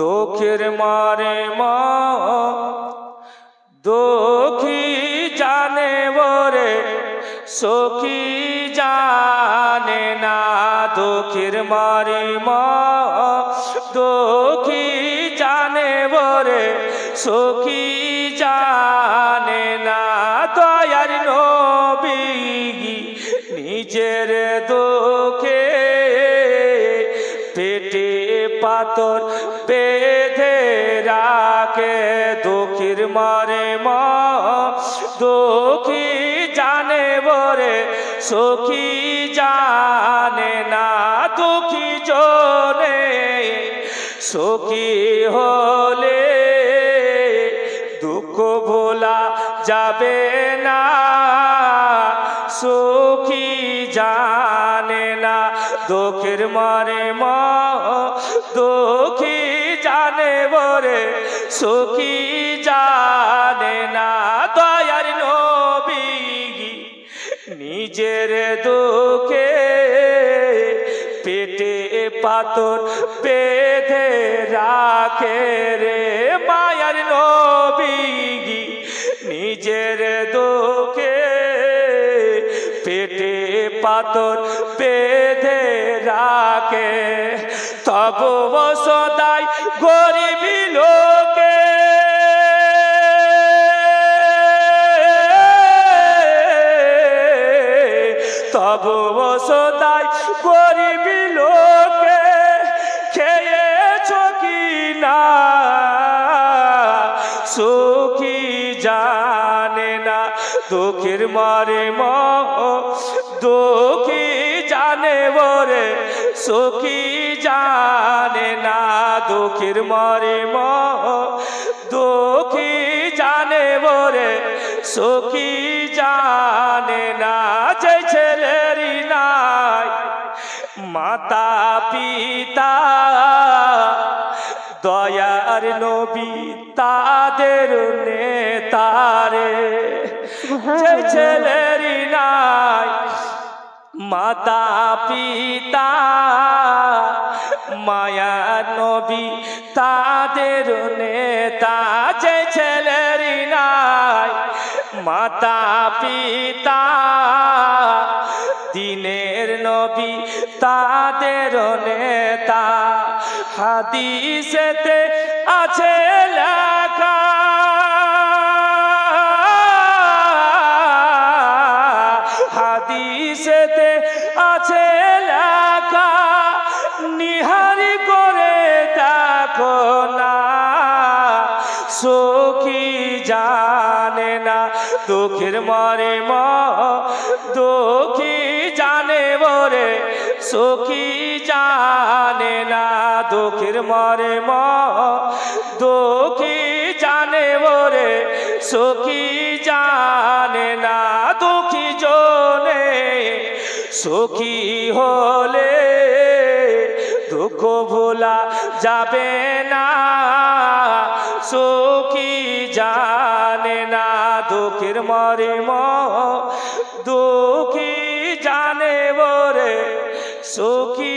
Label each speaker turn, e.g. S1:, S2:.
S1: দুঃখের মারে মা, দুঃখী জানে বরে সখী জানে না। দুঃখের মারে মা, দুঃখী জানে বরে সখী জানে না। দয়ার নবী, নিজের দুঃখে পেটে পাতর বেঁধে রাখে, দুঃখীর মরে মা, দুঃখী জানে বরে সখী জানে না, দুঃখী জনে, সখী হলে দুঃখ ভোলা যাবে না। সুখী জানে না। দুঃখের মারে মা দুঃখী জানে বরে সুখী জানে না। দয়ার নবী নিজের দুঃখে পেটে পাতর বেঁধে রাখে রে। মায়ার নবী নিজের দুঃখে পাতর বেঁধে রাখে, তব সদাই গরিবী লোকে। তব সদাই গরিবী লোকে, খেয়েছ কি না? সুখী জানে না, দুঃখের মারে ম দুঃখী জানে বরে সুখী জানে না দুঃখের মারে ম দুঃখী জানে বরে সুখী জানে না যে ছেলেরই নাই। মাতা পিতা দয়ার নবী তাদের নেতারে। যে নাই মাতা পিতা মায়া নবী, তাদের নেতা, যে ছেলেরই নাই মাতা পিতা দিনের নবী, তাদের নেতা, হাদিসেতে আছে হাদিসেতে আছে নিহারি করে না। সখী না, দুঃখের মরে ম, দুঃখী জানে বরে সখী জানে না, দুঃখের মরে ম, দুঃখী জানে বরে সখী সখী হলে দুঃখ ভোলা যাবে না। সখী জানে না দুঃখের মরে ম দুঃখী জানে বরে সখী